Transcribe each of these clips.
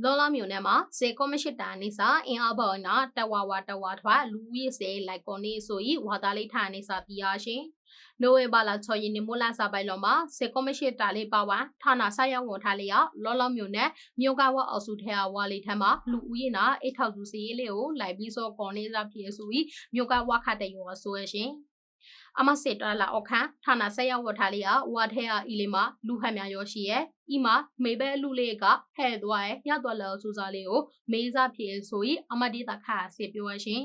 လောလာမြို့နယ်မှာစေကောမရှိတာနေစာအင်အားပေါ်နာတဝဝတဝထွားလူဝိစေလိုက်ကောနေဆိုဤဝါသားလေးထားနေစာပြရရှင်နိုဝင်ဘာလ6ရက်နေ့မိုးလစာပိုင်လောမှာစေကောမရှိတာလေးပါဝါဌာနဆိုင်ရဝန်ထားလေးရလောလာမြို့နယ်မြို့ကဝအောက်စုထဲဝါလေးထမ်းမှာလူဦးရေနာအိတ်ထောက်စုစီရေးလေးကိုလိုက်ပြီးစောကောနေစာဖြစ်ဆိုဤမြို့ကဝခတ်တဲ့ရောဆိုရရှင် အမစစ်တလာအခန်းဌာနဆက်ရောက်ဝထားလေးကဝါထဲအီလီမှာလူဟတ်များရောရှိရဲ့ဤမှာမေဘဲလူလေးကဟဲ့သွားရဲ့ရသွားလောစူစားလေးကိုမေးစားဖြစ်ဆိုဤအမဒီတခါစစ်ပြောရှင်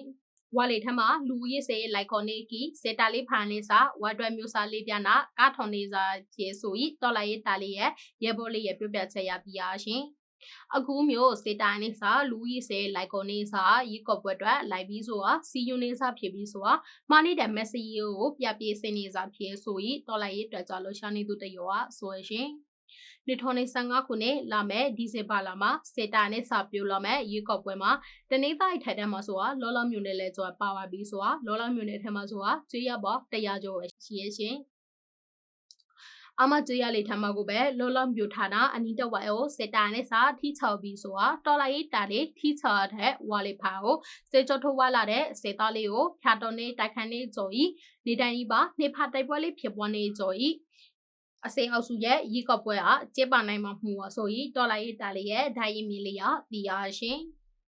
ဝါလေထမလူရစ်စေလိုက်ခေါနေကီစေတာလေးဖန်လေးစာဝါတွဲမျိုးစာလေးပြနာကာထွန်နေစာကျေဆိုဤတော်လာရေးတာလေးရဲ့ရေဘောလေးရဲ့ပြပြချက်ရပြရရှင် အခုမျိုးစေတိုင်းနေစာလူကြီးစေလိုက်ကုန်နေစာရီကော့ဘွက်အတွက်လိုက်ပြီးဆိုတာစီယူနေစာဖြစ်ပြီးဆိုတာမာနေတဲ့မက်ဆီယိုကိုပြပြေးစနေစာဖြစ်ဆိုဤတော်လိုက်ရေးအတွက်ကြလို့ရှာနေသူတရောကဆိုရရှင်နှစ်ထောင်နဲ့15ခုနှစ်လာမဲ့ဒီဇင်ဘာလမှာစေတာနဲ့စာပြိုလာမဲ့ရေကော့ပွဲမှာတနေ့တိုင်းထိုင်တဲ့မှာဆိုတာလောလောမျိုးနဲ့လဲဆိုတာပါဝါပြီးဆိုတာလောလောမျိုးနဲ့ထဲမှာဆိုတာကျွေးရပေါ်တရားကျော်ရှိရရှင် အမကျွေးရလေထမကိုပဲလောလောမျိုးဌာနအနီးတဝိုင်ကိုစေတာနဲ့စာထိချော်ပြီးဆိုတာတော်လိုက်တာလေးထိချော်တဲ့ဝါလေးဖာကိုစေချောထိုးဝါလာတဲ့စေသားလေးကိုဖြာတော်နေတိုက်ခန်းနေကြော်ဤနေတိုင်းဤပါနေဖာတိုက်ပွဲလေးဖြစ်ပွားနေကြော်ဤအစိမ်းအောက်စုရဲ့ရီကော့ပွဲကကျင်းပနိုင်မှာမှုဆိုဤတော်လိုက်တာလေးရဲ့ဒိုင်ရင်မီလေးရတီးရရှင်